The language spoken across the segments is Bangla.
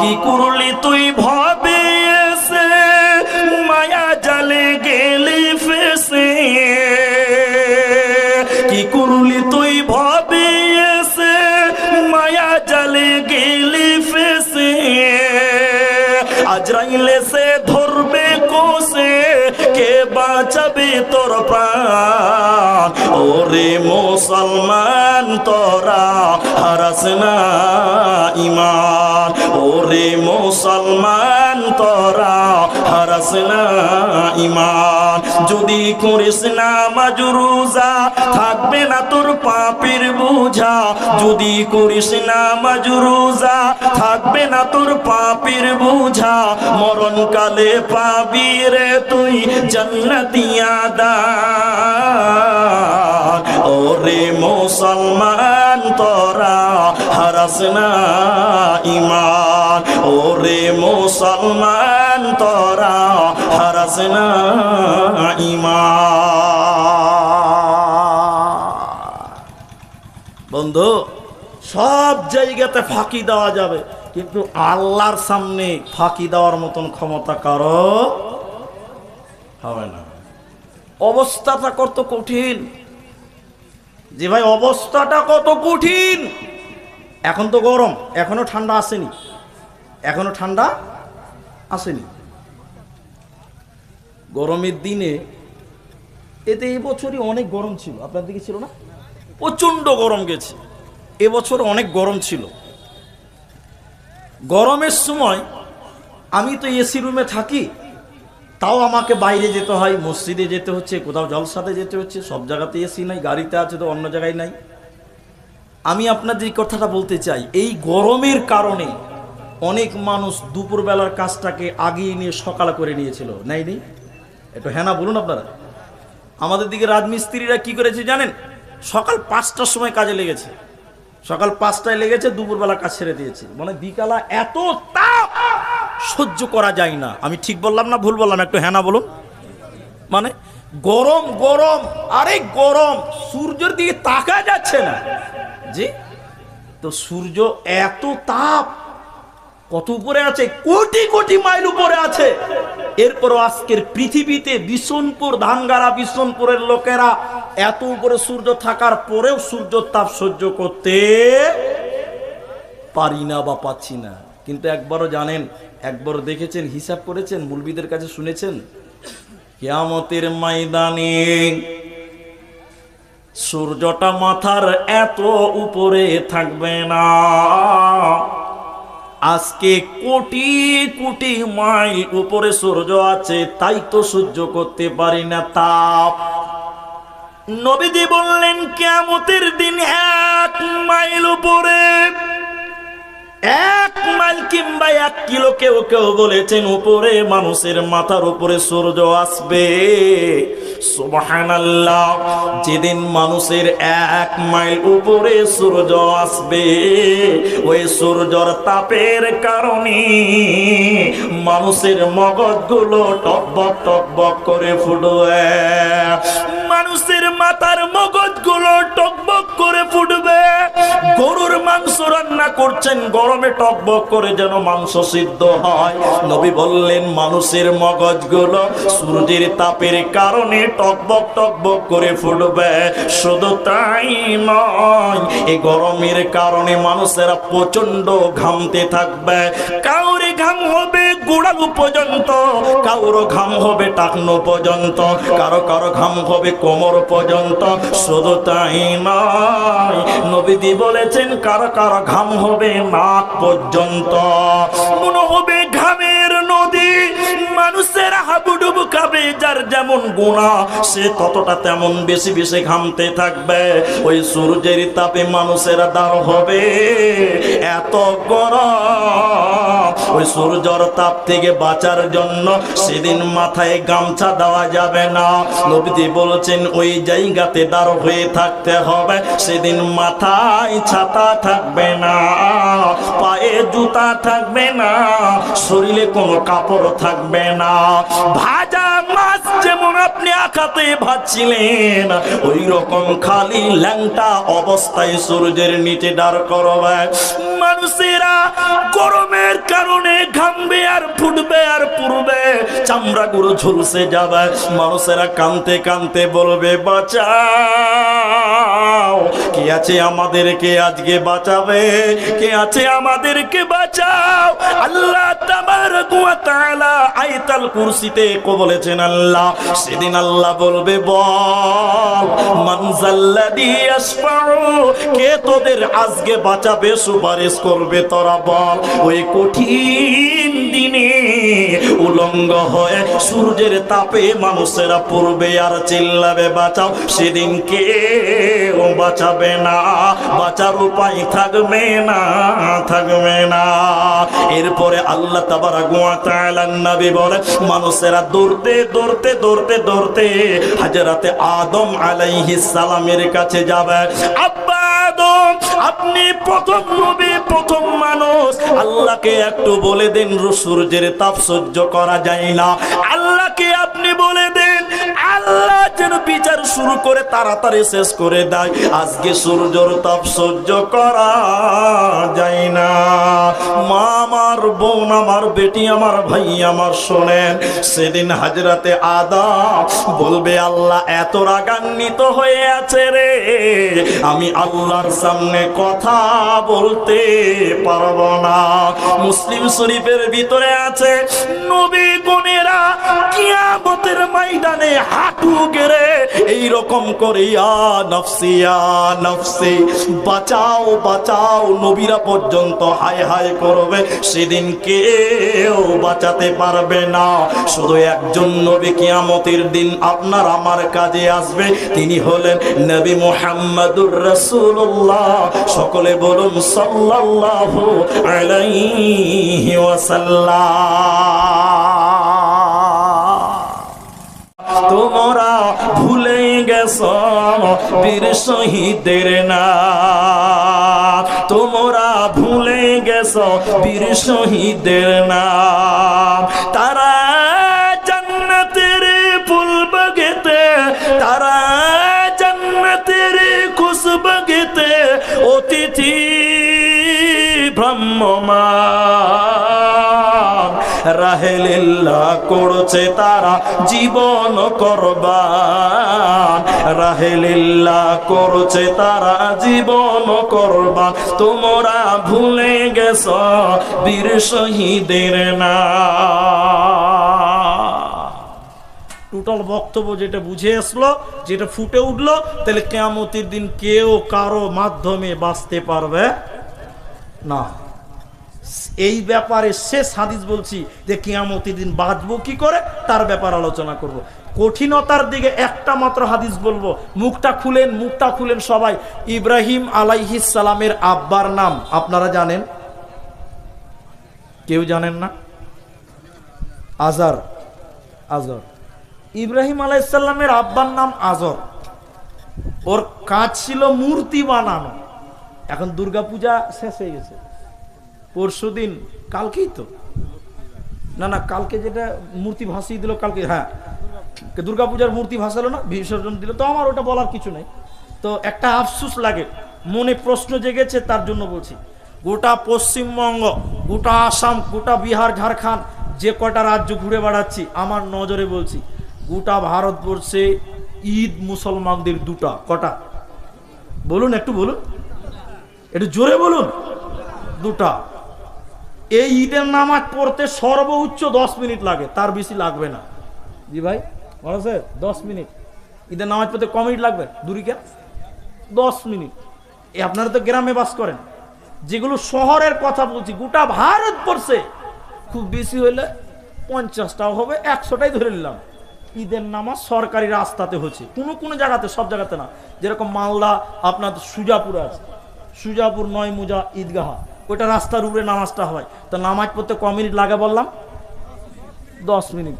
কি করলি তুই ভাবে মায়া জালে গেলি ফেসে। কি করলি তুই ভাবে মায়া জালে গেলি ফেসে। আজরাইলে সে ধরবে কোসে কে বাঁচাবে তোর প্রাণ? ওরে মুসলমান, তোরা হারাস না। ওরে মুসলমান, তোরা হারাস না ইমান যদি করিস না মাজরুজা থাকবে না তোর পাপের বোঝা। যদি করিস না মাজরুজা থাকবে না তোর পাপের বোঝা। মরণকালে পাবি রে তুই জন্নতিয়া দান ওরে মুসলমান, তোরা হারাস না ইমান ওরে মুসলমান, তোরা হারাস না ইমান বন্ধু, সব জায়গাতে ফাঁকি দেওয়া যাবে, কিন্তু আল্লাহর সামনে ফাঁকি দেওয়ার মতন ক্ষমতা কারও হবে না। অবস্থাটা কত কঠিন। যে ভাই, অবস্থাটা কত কঠিন। এখন তো গরম, এখনও ঠান্ডা আসেনি। এখনও ঠান্ডা আসেনি। গরমের দিনে এতে এই বছরই অনেক গরম ছিল। আপনার দিকে ছিল না? প্রচণ্ড গরম গেছে। এবছর অনেক গরম ছিল। গরমের সময় আমি তো এসি রুমে থাকি, তাও আমাকে বাইরে যেতে হয়, মসজিদে যেতে হচ্ছে, কোথাও জলসাতে যেতে হচ্ছে, সব জায়গাতে এসি নাই, গাড়িতে আছে তো অন্য জায়গায় নাই। আমি আপনাদের কথাটা বলতে চাই, এই গরমের কারণে অনেক মানুষ দুপুরবেলার কাজটাকে আগিয়ে নিয়ে সকাল করে নিয়েছিল। নাই নেই? একটু হ্যানা বলুন আপনারা। আমাদের দিকে রাজমিস্ত্রিরা কি করেছে জানেন? সকাল পাঁচটার সময় কাজে লেগেছে। সকাল পাঁচটায় লেগেছে, দুপুরবেলা কাজ ছেড়ে দিয়েছে। মানে বিকালা এত তাপ সহ্য করা যায় না। আমি ঠিক বললাম না ভুল বললাম? একটু হ্যানা বলুন। মানে গরম গরম, আরে গরম! সূর্যের দিকে তাকা যাচ্ছে না। জি? তো সূর্য এত তাপ কত উপরে আছে? কোটি কোটি মাইল উপরে আছে। এরপরও আজকের পৃথিবীতে বিশনপুর ধানগাড়া বিশনপুরের লোকেরা এত উপরে সূর্য থাকার পরেও সূর্য তাপ সহ্য করতে পারি না বা পাচ্ছি না। কিন্তু একবারও জানেন একবার দেখেছেন, হিসাব করেছেন মুলবিদের কাছে শুনেছেন? কেয়ামতের ময়দানে সূর্যটা মাথার এত উপরে থাকবে না। আজকে কোটি কোটি মাইল উপরে সূর্য আছে, তাই তো সহ্য করতে পারি না তাপ। নবীজি বললেন কেমতের দিন এক মাইল উপরে এক মাইল কিংবা এক কিলো কেউ কেউ বলেছেন, উপরে মানুষের মাথার উপরে সূর্য আসবে। যেদিন মানুষের এক মাইল উপরে সূর্য আসবে, ওই সূর্যর তাপের কারণে মানুষের মগজগুলো টকবক টকবক করে ফুটবে। মানুষের মাথার মগজগুলো টকবক করে ফুটবে। গরুর মাংস রান্না করছেন, গরমে টকবক করে যেন মাংস সিদ্ধ হয়। নবী বললেন, মানুষের মগজগুলো সূর্যের তাপের কারণে টকবক টকবক করে ফুটবে। শুধু তাই নয়, এই গরমের কারণে মানুষেরা প্রচণ্ড ঘামতে থাকবে। কাউরে ঘাম হবে গোড়ালু পর্যন্ত কারও ঘাম হবে টাকনো পর্যন্ত, কারও কারও ঘাম হবে কোমর পর্যন্ত, শুধু তাই নয় নবীদি বলেছেন, কারও কারও ঘাম হবে নাক পর্যন্ত। মনে হবে নদী মানুষের হাবুডুবু খাবে, যার যেমন গুণা, সে ততটা তেমন বেশি বেশি ঘামতে থাকবে। ওই সূর্যের তাপে মানুষেরা দাঁড় হবে। এত গরম। ওই সূর্যর তাপ থেকে বাঁচার জন্য সেদিন মাথায় গামছা দেওয়া যাবে না। নবীজি বলছেন, ওই জায়গাতে দাঁড় হয়ে থাকতে হবে। সেদিন মাথায় ছাতা থাকবে না, পায়ে জুতা থাকবে না, শরীরে কোনো কাপড় থাকবে না। ভাজা যেমন আপনি আকাতে ভাবছিলেন ওই রকম খালি ল্যাংটা অবস্থায় সূর্যের নিচে দাঁড় করবায় মানুষেরা গরমের কারণে ঘামবে আর ফুটবে আর পুরবে চামড়া গুলো ঝুলসে যাবে। মানুষেরা কানতে কানতে বলবে, বাঁচাও, কে আছে আমাদেরকে আজকে বাঁচাবে? কে আছে আমাদেরকে বাঁচাও? আল্লাহ তাবার আয়তাল কুরসিতে বলেছেন আল্লাহ সেদিন আল্লাহ বলবে, বল মানজাল্লাদি ইয়াশফাউ, কে তোদের আজকে বাঁচাবে, সুপারিশ করবে তোরা বল। ওই কঠিন দিনে উলঙ্গ হয়ে সূর্যের তাপে মানুষেরা পড়বে আর চিল্লাবে, বাঁচাও। সেদিন কেউ বাঁচাবে না, বাঁচার উপায় থাকবে না থাকবে না। এরপরে আল্লাহ তাবারা গোয়া তাআলার নবী বলে, মানুষেরা দৌড়তে দৌড়তে দৌড়তে দৌড়তে হাজরাতে আদম আলাইহিস সালামের কাছে যাবে। আপনি প্রথম নবী, প্রথম মানুষ। আল্লাহকে একটু বলে দেন, সূর্যের তাপ সহ্য করা যায় না। আল্লাহকে আপনি বলে দেন, আল্লাহ যেন বিচার শুরু করে তাড়াতাড়ি শেষ করে দেয়। আজকে সূর্যর তাপ সহ্য করা যায় না। মা আমার বোন আমার বেটি আমার ভাই আমার শোনেন, সেদিন হাজরাতে আদা বলবে, আল্লাহ, এত রাগান্বিত হয়ে আছে রে। আমি আল্লাহর সামনে কথা বলতে পারব না। মুসলিম শরীফের ভিতরে আছে নবী গুণেরা কিয়ামতের ময়দানে হাঁটু গেড়ে এই রকম নফসি নফসি, বাঁচাও বাঁচাও, নবীরা পর্যন্ত হায় হায় করবে, সেদিন কেউ বাঁচাতে পারবে না। শুধু একজন নবী কিয়ামতের দিন আপনার আমার কাজে আসবে, তিনি হলেন নবী মুহাম্মাদুর রাসূলুল্লাহ। সকলে বলুন সাল্লাল্লাহু আলাইহি ওয়াসাল্লাম। তোমরা ভুলে গেছ বীর শহীদের না তোমরা ভুলে গেছ বীর শহীদের না তারা জান্নাতের ফুল বাগেতে, তারা জান্নাতের খুশবাগেতে অতিথি ভ্রম্যমান রাহেলিল্লাহ করছে তারা জীবন করবান রাহেলিল্লাহ করছে তারা জীবন করবান তোমরা ভুলে গেছ বীর শহীদের না টোটাল বক্তব্য যেটা বুঝে আসলো, যেটা ফুটে উঠল, তাহলে কেয়ামতির দিন কেউ কারও মাধ্যমে বাঁচতে পারবে না। এই ব্যাপারে শেষ হাদিস বলছি যে কিয়ামতির দিন বাঁচবো কি করে? তার ব্যাপার আলোচনা করব। কঠিনতার দিকে একটা মাত্র হাদিস বলব। মুখটা খুলেন মুখটা খুলেন সবাই। ইব্রাহিম আলাইহিস সালামের আব্বার নাম, আপনারা জানেন? কেউ জানেন না? আজার আজর ইব্রাহিম আলাইসাল্লামের আব্বার নাম আজর ওর কাজ ছিল মূর্তি বানানো। এখন দুর্গাপূজা শেষ হয়ে গেছে। পরশু দিন, কালকেই তো। না না, কালকে যেটা মূর্তি ভাসিয়ে দিল, কালকে হ্যাঁ। দুর্গাপূজার মূর্তি ভাসালো না, বিসর্জন দিল, তো আমার ওটা বলার কিছু নেই। তো একটা আফসুস লাগে, মনে প্রশ্ন জেগেছে, তার জন্য বলছি, গোটা পশ্চিমবঙ্গ, গোটা আসাম, গোটা বিহার, ঝাড়খণ্ড, যে কটা রাজ্য ঘুরে বেড়াচ্ছি, আমার নজরে বলছি, গোটা ভারতবর্ষে ঈদ মুসলমানদের দুটা, কটা? বলুন, একটু বলুন। একটু জোরে বলুন। দুটা। এই ঈদের নামাজ পড়তে সর্বোচ্চ দশ মিনিট লাগে তার বেশি লাগবে না। জি ভাই বলো স্যার দশ মিনিট। ঈদের নামাজ পড়তে ক মিনিট লাগবে? দূরি কেন দশ মিনিট। এ আপনারা তো গ্রামে বাস করেন। যেগুলো শহরের কথা বলছি গোটা ভারতবর্ষে খুব বেশি হলে পঞ্চাশটাও হবে একশোটাই ধরে নিলাম। ঈদের নামাজ সরকারি রাস্তাতে হচ্ছে কোনো কোনো জায়গাতে সব জায়গাতে না। যেরকম মালদা আপনার সুজাপুর আছে। সুজাপুর নয় মুজা ঈদগাহা। ওইটা রাস্তার উপরে নামাজটা হয়। তো নামাজ পড়তে ক মিনিট লাগে বললাম? দশ মিনিট।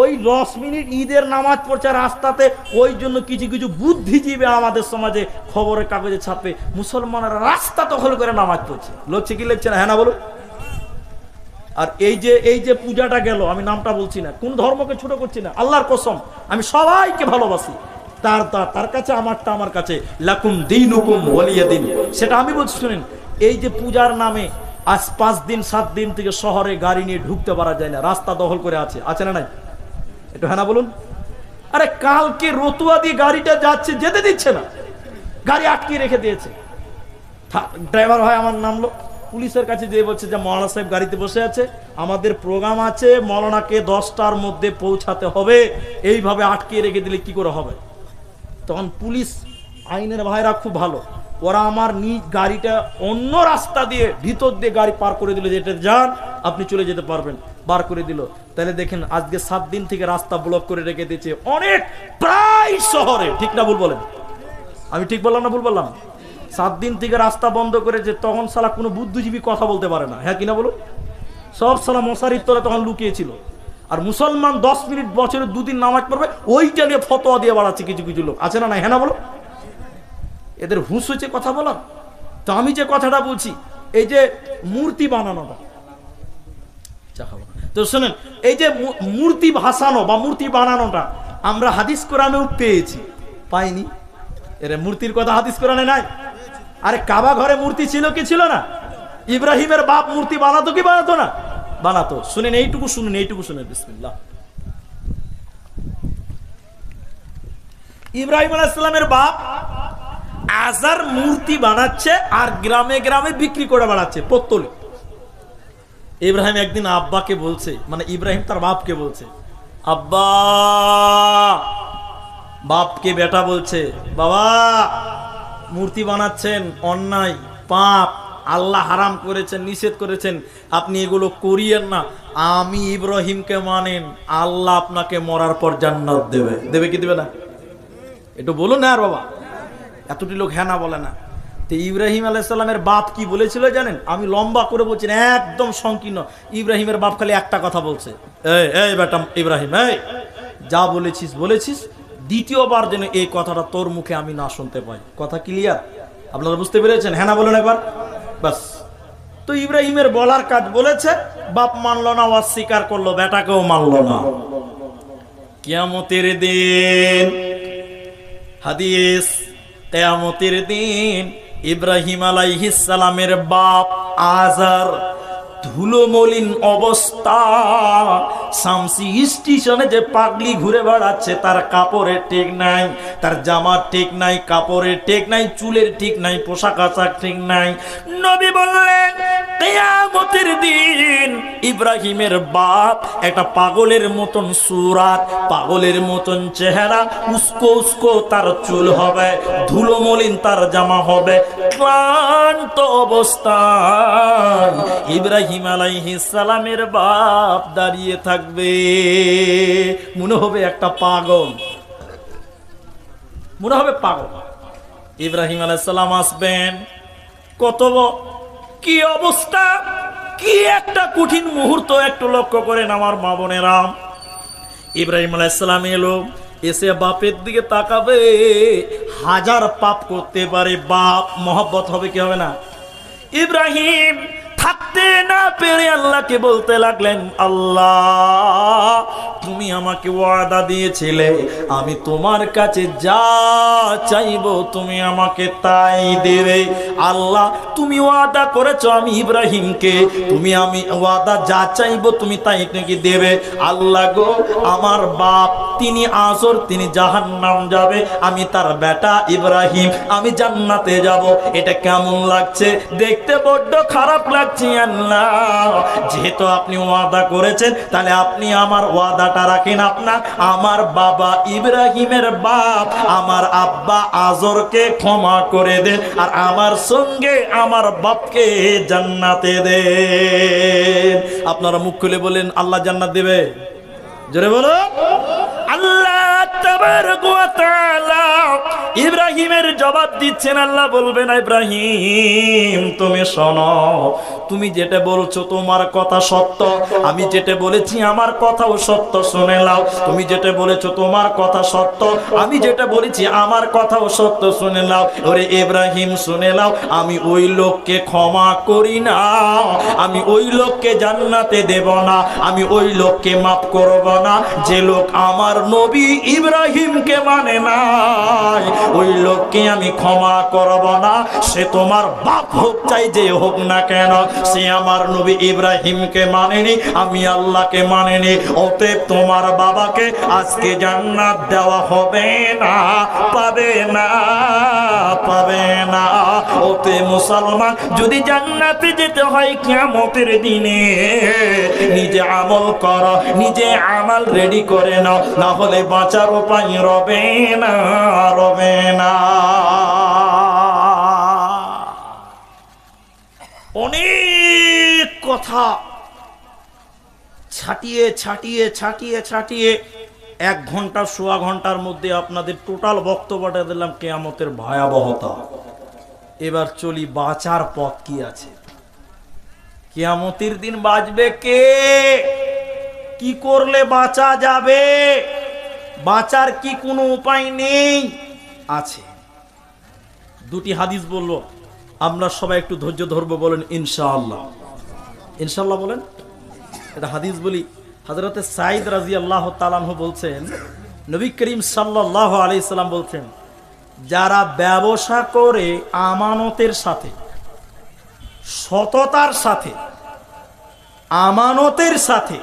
ওই দশ মিনিট ঈদের নামাজ পড়ছে রাস্তাতে, ওই জন্য কিছু কিছু বুদ্ধিজীবী আমাদের সমাজে খবরের কাগজে ছাপে। মুসলমানরা রাস্তা দখল করে নামাজ পড়ছে। লড়ছে কি লিখছে না? হ্যাঁ না বলুন। আর এই যে এই যে পূজাটা গেল, আমি নামটা বলছি না। কোন ধর্মকে ছোট করছি না। আল্লাহর কসম, আমি সবাইকে ভালোবাসি। তার তার তার কাছে, আমারটা আমার কাছে। লাকুম দিন হুকুম ওলিয়া দিন সেটা আমি বলছি, শুনেন। এই যে পূজার নামে আজ পাঁচ দিন, সাত দিন থেকে শহরে গাড়ি নিয়ে ঢুকতে পারা যায় না, রাস্তা দখল করে আছে। আছে না নাই? একটু হ্যাঁ বলুন। আরে কালকে রতুয়া দিয়ে গাড়িটা যাচ্ছে, যেতে দিচ্ছে না। গাড়ি আটকে রেখে দিয়েছে। ড্রাইভার ভাই আমার নামলো পুলিশের কাছে যেয়ে বলছে যে, মৌলানা সাহেব গাড়িতে বসে আছে, আমাদের প্রোগ্রাম আছে, মৌলানাকে দশটার মধ্যে পৌঁছাতে হবে। এইভাবে আটকে রেখে দিলে কি করে হবে? তখন পুলিশ, আইনের ভাইরা খুব ভালো। ওরা আমার নিজ গাড়িটা অন্য রাস্তা দিয়ে, ভিতর দিয়ে গাড়ি পার করে দিল, যেটা যান, আপনি চলে যেতে পারবেন, বার করে দিল। তাহলে দেখেন, আজকে সাত দিন থেকে রাস্তা ব্লক করে রেখে দিয়েছে অনেক, প্রায় শহরে। ঠিক না ভুল বলেন? আমি ঠিক বললাম না ভুল বললাম? সাত দিন থেকে রাস্তা বন্ধ করেছে, তখন সালা কোনো বুদ্ধিজীবী কথা বলতে পারে না। হ্যাঁ কিনা বলুন? সব সালা মশারির তলে তখন লুকিয়েছিল। আর মুসলমান দশ মিনিট বছরে দুদিন নামাজ পড়বে, ওইটা নিয়ে ফতোয়া দিয়ে বাড়াচ্ছে কিছু কিছু লোক। আছে না না হ্যাঁ না বলো এদের হুঁশ হয়েছে কথা বলার। তো আমি যে কথাটা বলছি, এই যে মূর্তি বানানোটা তো শোনেন, এই যে মূর্তি ভাসানো বা মূর্তি বানানোটা আমরা হাদিস কোরআনেও পেয়েছি। পাইনি। এর মূর্তির কথা হাদিস কোরআনে নাই। আরে কাবা ঘরে মূর্তি ছিল কি ছিল না? ইব্রাহিমের বাপ মূর্তি বানাতো কি বানাতো না? বানাতো। শুনেন, এইটুকু শুনুন, এইটুকু শুনেন, বিসমিল্লাহ। ইব্রাহিম আলাইসালামের বাপ আজার মূর্তি বানাচ্ছে আর গ্রামে গ্রামে বিক্রি করে বাড়াচ্ছে পত্তলে। ইব্রাহিম একদিন আব্বাকে বলছে মানে ইব্রাহিম তার বাপকে বলছে, আব্বা, বাপকে বেটা বলছে, বাবা, মূর্তি বানাচ্ছেন, অন্যায়, পাপ, আল্লাহ হারাম করেছেন, নিষেধ করেছেন, আপনি এগুলো করিয়েন না। আমি ইব্রাহিমকে মানেন, আল্লাহ আপনাকে মরার পর জান্নাত দেবে। দেবে কি দেবে না? একটু বলুন না আর বাবা। এতটি লোক হ্যাঁ না বলে না। তো ইব্রাহিম আলাইসাল্লামের বাপ কি বলেছিল জানেন? আমি লম্বা করে বলছি একদম সংকীর্ণ। ইব্রাহিমের বাপ খালি একটা কথা বলছে। বেটা ইব্রাহিম, এই। যা বলেছিস বলেছিস। দ্বিতীয়বার যেন এই কথাটা তোর মুখে আমি না শুনতে পাই। কথা ক্লিয়ার আপনারা বুঝতে পেরেছেন? হ্যাঁ না বলুন একবার। বাস তো ইব্রাহিমের বলার কাজ বলেছে, বাপ মানলো না অস্বীকার করল, বেটাকেও মানলো না। কিয়ামতের দিন হাদিস কেয়ামতের দিন ইব্রাহিম সালামের বাপ আজার ধুলো মলিন অবস্থা শামসি স্টেশনে যে পাগলি ঘুরে বেড়াচ্ছে, তার কাপড়ের ঠিক নাই, তার জামার ঠিক নাই, কাপড়ের ঠিক নাই, চুলের ঠিক নাই, পোশাক আশাক ঠিক নাই। নবী বললেন, কেয়ামতের দিন ইব্রাহিমের বাপ একটা পাগলের মতন সুরাত, পাগলের মতন চেহারা, উস্কো উস্কো তার চুল হবে ধুলো মলিন তার জামা হবে, ক্লান্ত অবস্থা ইব্রাহিম আলাইহিস সালামের বাপ দাঁড়িয়ে থাকবে মনে হবে একটা পাগল। মনে হবে পাগল। ইব্রাহিম আলাইসাল্লাম আসবেন। কত কি অবস্থা? কি একটা কঠিন মুহূর্ত একটু লক্ষ্য করেন আমার মা বোনেরাম ইব্রাহিম আলাইসালাম এলো, এসে বাপের দিকে তাকাবে। হাজার পাপ করতে পারে, বাপ। মহব্বত হবে কি হবে না? ইব্রাহিম থাকতে না পেরে আল্লাহকে বলতে লাগলেন, আল্লাহ, তুমি আমাকে ওয়াদা দিয়েছিলে, আমি তোমার কাছে যা চাইব তুমি আমাকে তাই দেবে। আল্লাহ, তুমি ওয়াদা করেছ আমি ইব্রাহিমকে, তুমি আমি ওয়াদা যা চাইব তুমি তাই নাকি দেবে। আল্লাহ গো, আমার বাপ তিনি আসর, তিনি জাহান্নাম যাবে। আমি তার বেটা ইব্রাহিম, আমি জান্নাতে যাব। এটা কেমন লাগছে? দেখতে বড্ড খারাপ লাগছে, আল্লাহ। যেহেতু আপনি ওয়াদা করেছেন, তাহলে আপনি আমার ওয়াদাটা রাখেন আপনার। আমার বাবা ইব্রাহিমের বাপ, আমার আব্বা আজরকে ক্ষমা করে দেন, আর আমার সঙ্গে আমার বাপকে জান্নাতে দেন। আপনারা মুখ খুলে বলেন, আল্লাহ জান্নাত দেবে। জোরে বলো আল্লাহ ইব্রাহিমের জবাব দিচ্ছেন, আল্লাহ বলবেন ইব্রাহিম, তুমি শোনো, তুমি যেটা বলছো তোমার কথা সত্য। আমি যেটা বলেছি আমার কথাও সত্য, শুনে নাও। তুমি যেটা বলেছ তোমার কথা সত্য। আমি যেটা বলেছি আমার কথাও সত্য, শুনে নাও। ওরে ইব্রাহিম, শুনে নাও, আমি ওই লোককে ক্ষমা করি না। আমি ওই লোককে জান্নাতে দেব না। আমি ওই লোককে মাফ করব না। যে লোক আমার নবী ইব্রাহিমকে মানে নাই। ওই লোককে আমি ক্ষমা করব না। সে তোমার বাপ হোক চাই যে হোক না কেন, সে আমার নবী ইব্রাহিমকে মানেনি, আমি আল্লাহকে মানেনি। অতএব তোমার বাবাকে আজকে জান্নাত দেওয়া হবে না, পাবে না পাবে না। ওতে মুসলমান, যদি জান্নাতে যেতে হয় কিয়ামতের দিনে, নিজে আমল কর, নিজে আমাল রেডি করে নাও, না হলে বাঁচার উপায় রবে না রবে না। অনেক কথা ছাটিয়ে ছাটিয়ে ছাটিয়ে ছাটিয়ে এক ঘণ্টা, সোয়া ঘণ্টার মধ্যে আপনাদের টোটাল বক্তব্যটা দিলাম কেয়ামতের ভয়াবহতা। এবার চলি, বাঁচার পথ কি আছে? কেয়ামতের দিন বাঁচবে কে? কি করলে বাঁচা যাবে? বাঁচার কি কোনো উপায় নেই? আছে। দুটি হাদিস বলব আমরা সবাই একটু ধৈর্য ধরবো, বলেন ইনশাআল্লাহ। ইনশাআল্লাহ বলেন? এটা হাদিস বলি হজরতে সাইদ রাজি আল্লাহ তালাহ বলছেন, নবী করিম সাল্লাহ আলাইসাল্লাম বলছেন, যারা ব্যবসা করে আমানতের সাথে, সততার সাথে, আমানতের সাথে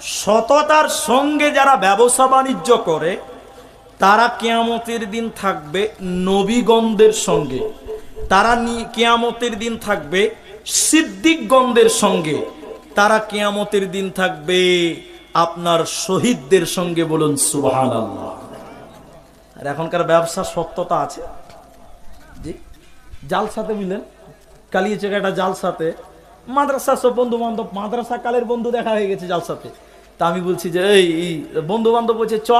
সততার সঙ্গে যারা ব্যবসা বাণিজ্য করে, তারা কেয়ামতের দিন থাকবে নবীগণদের সঙ্গে। তারা কেয়ামতের দিন থাকবে সিদ্দিকগণদের সঙ্গে। তারা কেয়ামতের দিন থাকবে আপনার শহীদদের সঙ্গে বলুন সুবহান আর এখনকার ব্যবসা সত্যতা আছে? জি। জালসাতে মিলেন? কালিয়ে একটা জালসাতে মাদ্রাসা সব বন্ধু বান্ধব মাদ্রাসা কালের বন্ধু দেখা হয়ে গেছে জালসাতে। তা আমি বলছি যে, এই বন্ধু বান্ধব বলছে, চ,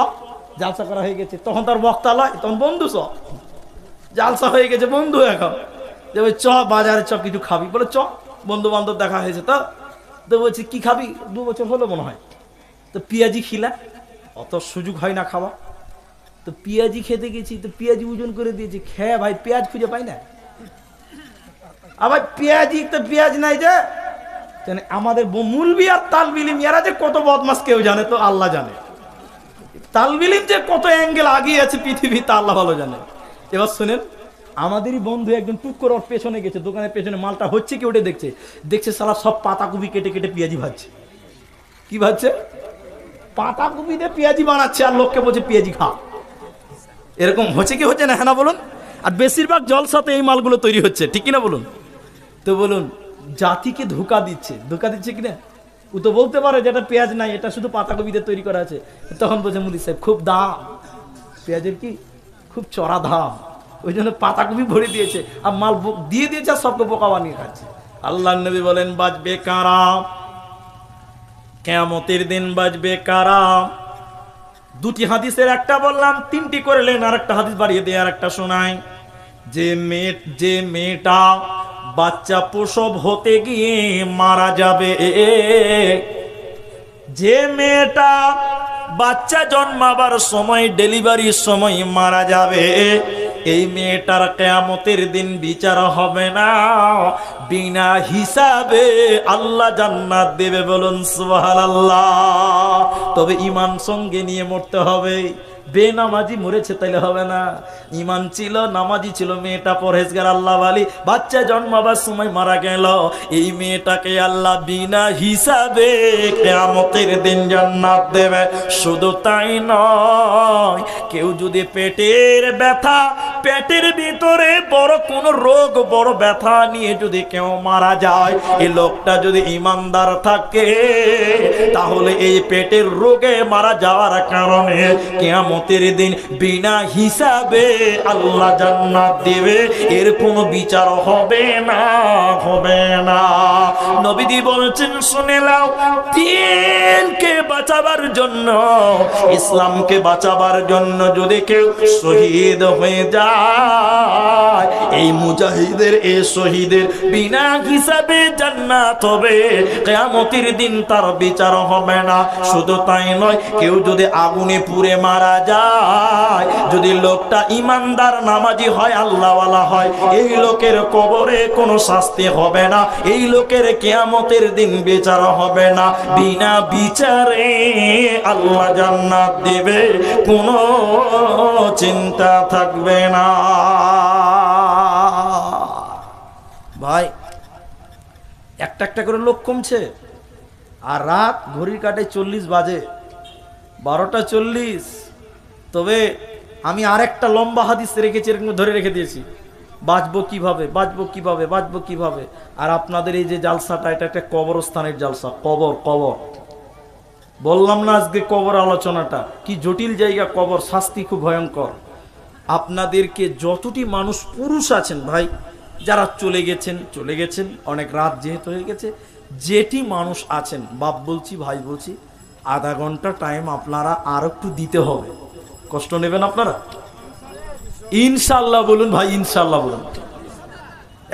জালসা করা হয়ে গেছে। তখন তার বক্তা লয়, তখন বন্ধু চ। জালসা হয়ে গেছে বন্ধু এখন। যে ওই চ, বাজারে চ, কিছু খাবি? বলে, চ বন্ধু বান্ধব দেখা হয়েছে। তো তো বলছি, কি খাবি? দু বছর হলো মনে হয়। তো পেঁয়াজি খিলা, অত সুযোগ হয় না খাওয়া। তো পেঁয়াজি খেতে গেছি, তো পেঁয়াজি ওজন করে দিয়েছি। খেয়ে ভাই, পেঁয়াজ খুঁজে পাই না। আবার পেঁয়াজি তো পেঁয়াজ নাই যে। আমাদের মুলবি আর তালবিলিম, এরা যে কত বদমাস কেউ জানে তো আল্লাহ জানে। তালবিলিম যে কত অ্যাঙ্গেল আগিয়ে আছে পৃথিবী তা আল্লাহ ভালো জানে। এবার শুনেন, আমাদেরই বন্ধু একজন টুক ওর পেছনে গেছে, দোকানের পেছনে মালটা হচ্ছে কি ওটা দেখছে। দেখছে সালা সব পাতাকপি কেটে কেটে পেঁয়াজি ভাজছে। কি ভাজছে? পাতাকপি দিয়ে পেঁয়াজি বানাচ্ছে আর লোককে বলছে, পেঁয়াজি খা। এরকম হচ্ছে কি হচ্ছে না হ্যাঁ না বলুন? আর বেশিরভাগ জলসাতে এই মালগুলো তৈরি হচ্ছে, ঠিক কিনা বলুন? তো বলুন, জাতিকে ধোকা দিচ্ছে। ধোকা দিচ্ছে কিনা? ও তো বলতে পারে যে এটা পেঁয়াজ নাই, এটা শুধু পাতাকপিতে তৈরি করা আছে। তখন বলছে মুদি সাহেব, খুব দাম। পেঁয়াজের কি? খুব চড়া দাম। ওই জন্য পাতাকপি ভরে দিয়েছে আর মাল দিয়ে দিয়েছে আর সবকে বোকা বানিয়ে খাচ্ছে। আল্লাহ নবী বলেন বাজবে কারা? কেমতের দিন বাজবে কারা? দুটি হাদিসের একটা বললাম, তিনটি করলেন আর একটা হাদিস বাড়িয়ে দিয়ে আর একটা শোনাই। যে মেয়ে যে মেয়েটা বাচ্চা প্রসব হতে গিয়ে মারা যাবে। যে মেয়েটা বাচ্চা জন্মাবার সময়, ডেলিভারির সময় মারা যাবে, এই মেয়েটার কেয়ামতের দিন বিচার হবে না। বিনা হিসাবে আল্লাহ জান্নাত দেবে বলুন, সুবহানাল্লাহ। তবে ইমান সঙ্গে নিয়ে মরতে হবে। বেনামাজি মরেছে তাইলে হবে না। ইমান ছিল, নামাজি ছিল, মেয়েটা পরহেজগার আল্লাহ বালি বাচ্চা জন্মাবার সময় মারা গেল। এই মেয়েটাকে আল্লাহ বিনা হিসাবে কেয়ামতের দিন জান্নাত দেবে। শুধু তাই নয়, কেউ যদি পেটের ব্যথা, পেটের ভিতরে বড় কোন রোগ, বড় ব্যথা নিয়ে যদি কেউ মারা যায় এই লোকটা যদি ইমানদার থাকে, তাহলে এই পেটের রোগে মারা যাওয়ার কারণে কেয়ামতের দিন বিনা হিসাবে আল্লাহ জান্নাত দেবে। এর কোনো বিচার হবে না হবে না। নবীজি বলছেন, শুনে নাও, দিনকে বাঁচাবার জন্য, ইসলামকে বাঁচাবার জন্য যদি কেউ শহীদ হয়ে যায়, এই মুজাহিদের, এ শহীদের বিনা হিসাবে জান্নাত হবে। কেয়ামতির দিন তার বিচার হবে না। শুধু তাই নয়, কেউ যদি আগুনে পুড়ে মারা যায়। যদি লোকটা ইমানদার নামাজি হয়, আল্লাহওয়ালা হয়, এই লোকের কবরে কোনো শাস্তি হবে না। এই লোকের কেয়ামতের দিন বিচার হবে না। বিনা বিচারে আল্লাহ জান্নাত দেবে, কোনো চিন্তা থাকবে না। ভাই, একটা একটা করে লোক কমছে। আর রাত ঘড়ির কাটে চল্লিশ বাজে। বারোটা চল্লিশ। তবে আমি আরেকটা লম্বা হাদিস রেখেছি, এরকম ধরে রেখে দিয়েছি। বাঁচবো কীভাবে? বাঁচবো কীভাবে? বাঁচবো কীভাবে? আর আপনাদের এই যে জালসাটা, এটা একটা কবরস্থানের জালসা। কবর কবর। বললাম না আজকে কবর আলোচনাটা। কি জটিল জায়গা কবর, শাস্তি খুব ভয়ঙ্কর। আপনাদেরকে যতটি মানুষ পুরুষ আছেন ভাই, যারা চলে গেছেন চলে গেছেন, অনেক রাত যেহেতু হয়ে গেছে, যেটি মানুষ আছেন, বাপ বলছি, ভাই বলছি, আধা ঘণ্টা টাইম আপনারা আর একটু দিতে হবে। কষ্ট নেবেন আপনারা? ইনশাল্লাহ বলুন ভাই ইনশাল্লাহ বলুন।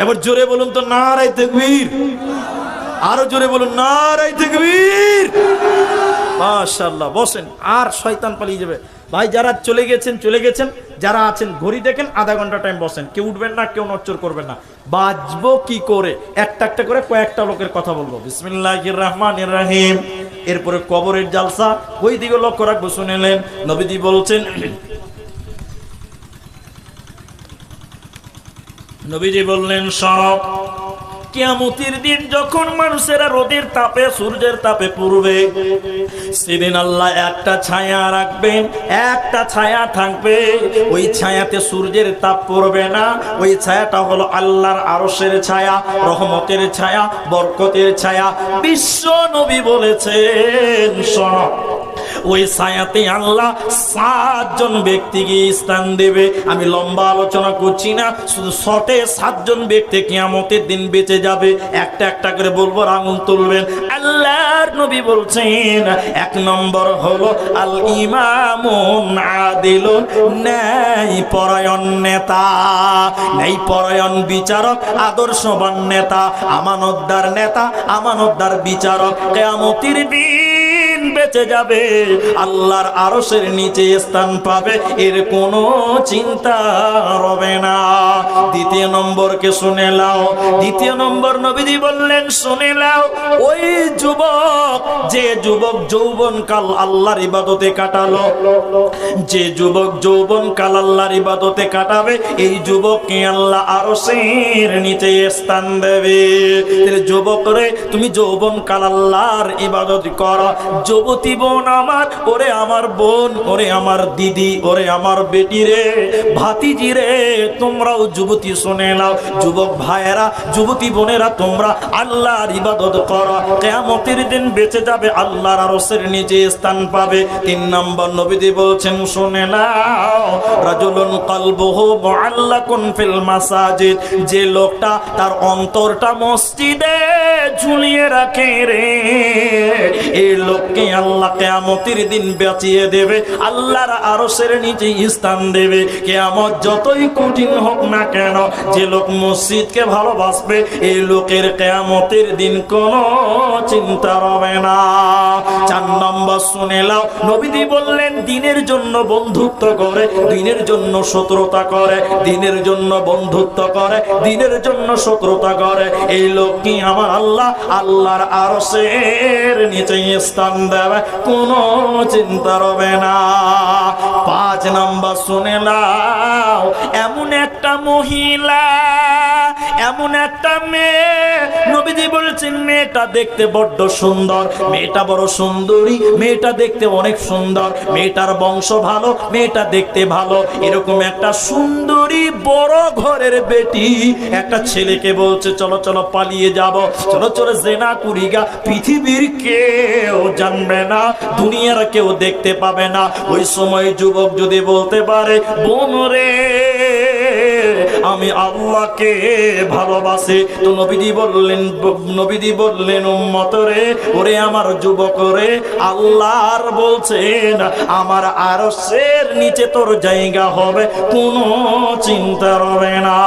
এবার জোরে বলুন তো নারাই তেকবীর। আরও জোরে বলুন নারাই তেকবীর। মাশাল্লাহ বসেন, আর শয়তান পালিয়ে যাবে। ভাই, যারা চলে গেছেন চলে গেছেন, যারা আছেন, ঘড়ি দেখেন, আধা ঘণ্টা টাইম বসেন। কেউ উঠবেন না, কেউ নচ্চর করবেন না। বাঁচবো কি করে? একটা একটা করে কয়েকটা লোকের কথা বলব। বিসমিল্লাহির রহমানির রহিম। এরপরে কবরের জালসা ওই দিকে লক্ষ্য রাখব শুনেলেন নবীজি বলছেন নবীজি বললেন সব কিয়ামতির দিন যখন মানুষেরা রোদের তাপে, সূর্যের তাপে পড়বে, সেদিন আল্লাহ একটা ছায়া রাখবেন একটা ছায়া থাকবে। ওই ছায়াতে সূর্যের তাপ পড়বে না, ওই ছায়াটা হলো আল্লাহর আরশের ছায়া, রহমতের ছায়া, বরকতের ছায়া। বিশ্ব নবী বলেছেন, শোনো ওই ছায়াতে আল্লাহ সাতজন ব্যক্তিকে স্থান দেবে। আমি লম্বা আলোচনা করছি না, শুধু শটে সাতজন ব্যক্তি কিয়ামতের দিন বেঁচে যাবে। একটা একটা করে বলব আঙুল তুলবেন। আল্লাহর নবী বলছেন, এক নম্বর হলো, আল ইমামুন আদিলুন, ন্যায় পরায়ণ নেতা। ন্যায় পরায়ণ বিচারক, আদর্শবান নেতা, আমানতদার নেতা, আমানতদার বিচারক। কেয়ামতির দিন বেঁচে যাবে, আল্লাহর আরশের নিচে স্থান পাবে, এর কোনো চিন্তা হবে না। দ্বিতীয় নম্বরকে শুনে লাও দ্বিতীয় নম্বর নবীজি বললেন, শুনে লাও ওই যুবক, যে যুবক যৌবন কাল আল্লাহর ইবাদতে কাটালো, যে যুবক যৌবন কাল আল্লাহর ইবাদতে কাটাবে, এই যুবককে আল্লাহ আরশের নিচে স্থান দেবে। যুবক রে, তুমি যৌবন কাল আল্লাহর ইবাদত করো যুবতী বোন আমার, ওরে আমার বোন, ওরে আমার দিদি, ওরে আমার বেটি রে, ভাতিজি রে, তোমরাও যুবতী শুনে নাও, যুবক ভাইয়েরা, যুবতী বোনেরা, তোমরা আল্লাহর ইবাদত করো। কেয়ামতের দিন বেঁচে যাবে, আল্লাহর আরশের নিচে স্থান পাবে। তিন নম্বর নবীজি বলছেন, শুনে নাও, রাজুলুন কলবুহু মুআল্লাকুন ফিল মাসাজিদ, যে লোকটা তার অন্তরটা মসজিদে ঝুলিয়ে রাখে রে। এই লোককে আল্লাহ কেয়ামতের দিন বাঁচিয়ে দেবে, আল্লাহর আরশের নিচে স্থান দেবে। কেয়ামত যতই কঠিন হোক না কেন, যে লোক মসজিদকে ভালোবাসবে এই লোকের কেয়ামতের দিন কোনো চিন্তা রবে না। চার নম্বর শুনে লাও নবীদি বললেন, দিনের জন্য বন্ধুত্ব করে, দিনের জন্য শত্রুতা করে, দিনের জন্য বন্ধুত্ব করে, দিনের জন্য শত্রুতা করে। এই লোক কি আমার আল্লাহ আল্লাহর আরশের নিচে স্থান দেবে, কোনো চিন্তা রবে না। পাঁচ নম্বর শুনে নাও, এমন একটা মহিলা, এমন একটা মেয়ে নবীজি বলছেন, মেয়েটা দেখতে বড্ড সুন্দর। মেয়েটা বড় সুন্দরী। মেয়েটা দেখতে অনেক সুন্দর। মেয়েটার বংশ ভালো। মেয়েটা দেখতে ভালো। এরকম একটা সুন্দরী বড় ঘরের বেটি। একটা ছেলেকে বলছে, চলো চলো, পালিয়ে যাব। চলো চলো, জেনা কুড়িগা পৃথিবীর কেউ জানবে না, দুনিয়ার কেউ দেখতে পাবে না। ওই সময় যুবক যদি বলতে পারে, বোন রে আমি আল্লাহকে ভালোবাসি। তো নবীদি বললেন নবীদি বললেন উম্মতরে ওরে আমার যুবক রে, আল্লাহর বলছেন, আমার আরশের নিচে তোর জায়গা হবে, কোনো চিন্তা রবে না।